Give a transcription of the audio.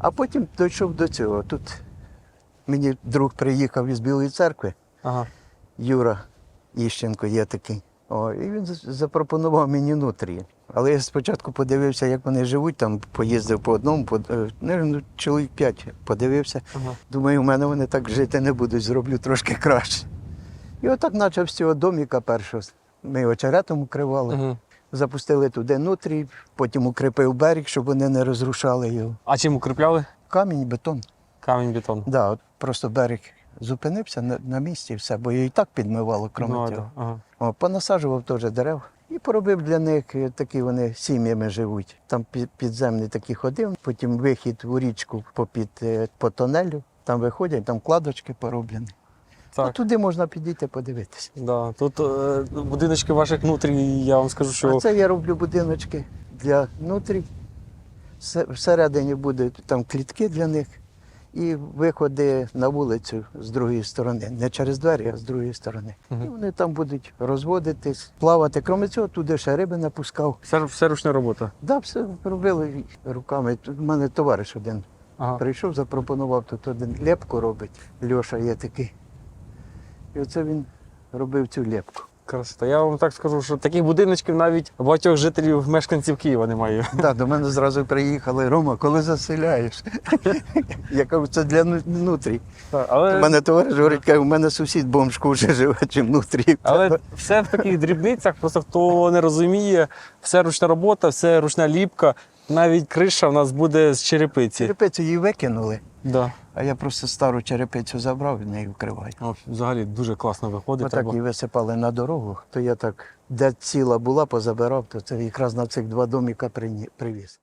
А потім дійшов до цього. Тут мені друг приїхав із Білої церкви, Ага. Юра Іщенко є такий. О, і він запропонував мені нутрії. Але я спочатку подивився, як вони живуть, там поїздив по одному, по, ну, чоловік п'ять подивився. Ага. Думаю, у мене вони так жити не будуть, зроблю трошки краще. І отак почав з цього доміка першого. Ми очеретом укривали, Угу. Запустили туди нутрій, потім укріпив берег, щоб вони не розрушали його. А чим укріпляли? Камінь, бетон. Камінь, бетон. Да, от просто берег зупинився на, на місці і все, бо її і так підмивало, крім Ну, цього. ага. О, понасаджував теж дерев і поробив для них е, такі вони сім'ями живуть. Там під, підземний такий ходив, потім вихід у річку попід е, по тонелю. Там виходять, там кладочки пороблені. Ну, Так. туди можна підійти подивитися. Да. Тут е, будиночки ваших внутрі, я вам скажу, що А це я роблю будиночки для. Все- Всередині будуть там клітки для них і виходи на вулицю з другої сторони. Не через двері, а з другої сторони. Мгм. І вони там будуть розводитись, плавати. Крім цього, туди ще риби напускав. все, все ручна робота. Да, все робили руками. Тут в мене товариш один Ага. прийшов, запропонував тут один лепку робить. Льоша є такий. І оце він робив цю лепку. Красота. Я вам так скажу, що таких будиночків навіть багатьох жителів, мешканців Києва немає. Да, до мене зразу приїхали. Рома, коли заселяєш? Я кажу, це для ну- внутрі. Так, У мене товариш говорить, каже, у мене сусід бомжку вже живе, чим внутрі. але все в таких дрібницях, просто хто не розуміє, все ручна робота, все ручна ліпка. Навіть криша в нас буде з черепиці. Черепицю її викинули, Да. А я просто стару черепицю забрав і нею вкриваю. О, взагалі дуже класно виходить. Отак так і висипали на дорогу, то я так, де ціла була, позабирав, то це якраз на цих два доміка привіз.